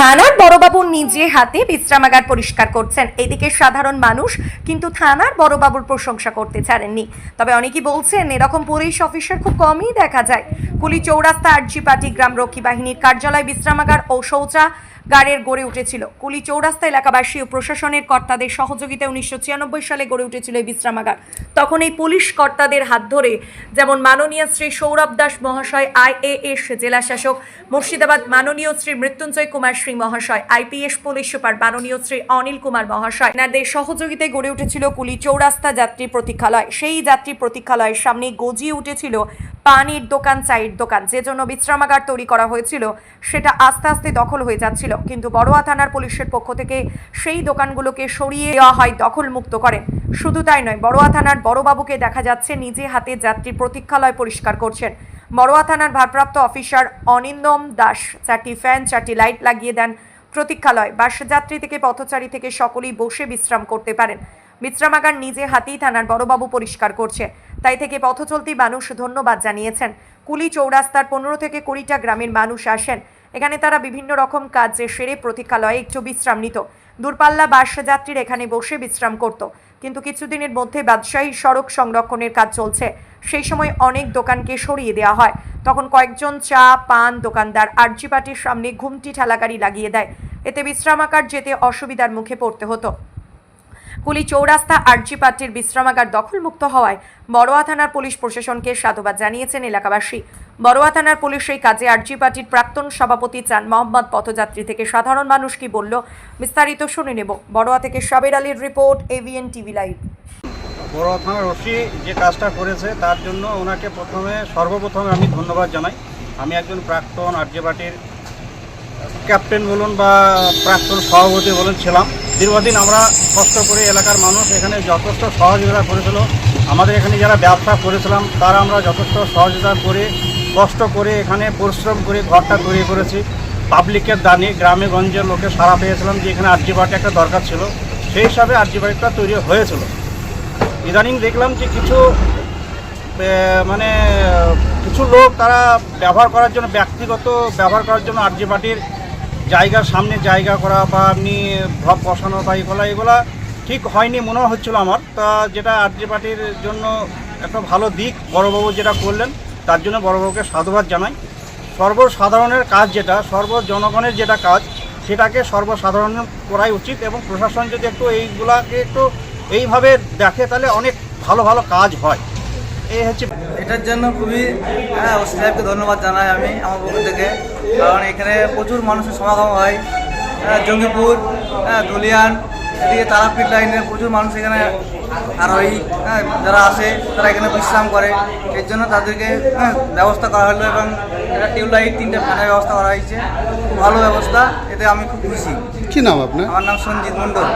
থানার বড়বাবু নিজে হাতে বিশ্রামাগার পরিষ্কার করছেন। এদিকে সাধারণ মানুষ কিন্তু থানার বড়বাবুর প্রশংসা করতে ছাড়েননি। তবে অনেকেই বলছেন, এরকম পুলিশ অফিসার খুব কমই দেখা যায়। কুলি চৌরাস্তা আরজিপাটি গ্রাম রক্ষী বাহিনীর কার্যালয় বিশ্রামাগার ও শৌচা শৌচাগারের গড়ে উঠেছিল। কুলি চৌরাস্তা এলাকাবাসী ও প্রশাসনের কর্তাদের সহযোগিতায় উনিশশো ছিয়ানব্বই সালে গড়ে উঠেছিল এই বিশ্রামাগার। তখন এই পুলিশ কর্তাদের হাত ধরে, যেমন মাননীয় শ্রী সৌরভ দাস মহাশয়, আইএএস জেলা শাসক, মুর্শিদাবাদ মাননীয় শ্রী মৃত্যুঞ্জয় কুমার শ্রী মহাশয়, আইপিএস পুলিশ সুপার মাননীয় শ্রী অনিল কুমার মহাশয়। এনাদের সহযোগিতায় গড়ে উঠেছিল কুলি চৌরাস্তা যাত্রী প্রতীক্ষালয়। সেই যাত্রী প্রতীক্ষালয়ের সামনে গজিয়ে উঠেছিল পানির দোকান, চায়ের দোকান। যে জন্য বিশ্রামাগার তৈরি করা হয়েছিল, সেটা আস্তে আস্তে দখল হয়ে যাচ্ছিল। কিন্তু বড়োয়া থানার পুলিশের পক্ষ থেকে সেই দোকানগুলোকে সরিয়ে দেওয়া হয় দখল মুক্ত করেন শুধু তাই নয়, বড়োয়া থানার বড়বাবুকে দেখা যাচ্ছে নিজে হাতে যাত্রী প্রতীক্ষালয় পরিষ্কার করছেন। বড়োয়া থানার ভারপ্রাপ্ত অফিসার অনিন্দম দাস চারটি ফ্যান, চারটি লাইট লাগিয়ে দেন প্রতীক্ষালয়। বাস যাত্রী থেকে পথচারী থেকে সকলেই বসে বিশ্রাম করতে পারেন। বিশ্রামাগার নিজে হাতেই থানার বড়বাবু পরিষ্কার করছে। তাই থেকে পথচলতি মানুষ ধন্যবাদ জানিয়েছেন। কুলি চৌরাস্তার পনেরো থেকে কুড়িটা গ্রামের মানুষ আসেন। এখানে তারা বিভিন্ন রকম কাজে সেরে প্রতীক্ষালয়ে একটু বিশ্রাম নিত। দূরপাল্লা বাস যাত্রীর এখানে বসে বিশ্রাম করত। কিন্তু কিছুদিনের মধ্যে ব্যবসায়ী সড়ক সংরক্ষণের কাজ চলছে। সেই সময় অনেক দোকানকে সরিয়ে দেওয়া হয়। তখন কয়েকজন চা, পান দোকানদার আরজি পাটির সামনে ঘুমটি ঠেলাগাড়ি লাগিয়ে দেয়। এতে বিশ্রামাকার যেতে অসুবিধার মুখে পড়তে হতো। কুলি চৌরাস্তা আরজি পাট্টির বিশ্রামাগার দখলমুক্ত হওয়ায় বড়োয়া থানার পুলিশ প্রশাসনকে সাধুবাদ জানিয়েছেন এলাকাবাসী। বড়োয়া থানার পুলিশ সেই কাজে আরজি পার্টির প্রাক্তন সভাপতি চান মোহাম্মদ পথযাত্রী থেকে সাধারণ মানুষ কি বলল, বিস্তারিত শুনে নেব। বড়োয়া থেকে সাবির আলীর রিপোর্ট, এভিএন টিভি লাইভ। বড় থানার ওসি যে কাজটা করেছে তার জন্য ওনাকে প্রথমে সর্বপ্রথমে আমি ধন্যবাদ জানাই। আমি একজন প্রাক্তন আরজে পার্টির ক্যাপ্টেন বলুন বা প্রাক্তন সভাপতি বলুন ছিলাম। দীর্ঘদিন আমরা কষ্ট করে এলাকার মানুষ এখানে যথেষ্ট সহযোগিতা করেছিল। আমাদের এখানে যারা ব্যবসা করেছিলাম, তারা আমরা যথেষ্ট সহযোগিতা করে, কষ্ট করে এখানে পরিশ্রম করে ঘরটা তৈরি করেছি। পাবলিকের দানে, গ্রামে গঞ্জের লোকে সারা পেয়েছিলাম যে এখানে আরজি পার্টি একটা দরকার ছিল। সেই হিসাবে পার্টিটা তৈরি হয়েছিল। ইদানিং দেখলাম যে কিছু মানে কিছু লোক তারা ব্যবহার করার জন্য, ব্যক্তিগত ব্যবহার করার জন্য আরজি পার্টির জায়গার সামনে জায়গা করা বা এমনি ভব বসানো বা এগুলো, এগুলা ঠিক হয়নি মনে হচ্ছিল আমার। তা যেটা আরজি পার্টির জন্য একটা ভালো দিক, বড়বাবু যেটা করলেন, তার জন্য বড়বাবুকে সাধুবাদ জানাই। সর্বসাধারণের কাজ যেটা সর্ব জনগণের যেটা কাজ, সেটাকে সর্বসাধারণ করাই উচিত এবং প্রশাসন যদি একটু এইগুলাকে একটু এইভাবে দেখে, তাহলে অনেক ভালো ভালো কাজ হয়। এই হচ্ছে এটার জন্য খুবই হ্যাঁ ওসি সাহেবকে ধন্যবাদ জানাই আমি আমার পক্ষ থেকে। কারণ এখানে প্রচুর মানুষের সমাগম হয়। হ্যাঁ, জঙ্গিপুর হ্যাঁ ধুলিয়ান এদিকে তারাপীঠ লাইনে প্রচুর মানুষ এখানে আরোহী হ্যাঁ যারা আসে তারা এখানে বিশ্রাম করে। এর জন্য তাদেরকে হ্যাঁ, ব্যবস্থা করা হলো এবং একটা টিউবলাইট তিনটে ফ্যানের ব্যবস্থা করা হয়েছে। খুব ভালো ব্যবস্থা এতে আমি খুব খুশি। কি নাম আপনার? আমার নাম সঞ্জিত মণ্ডল।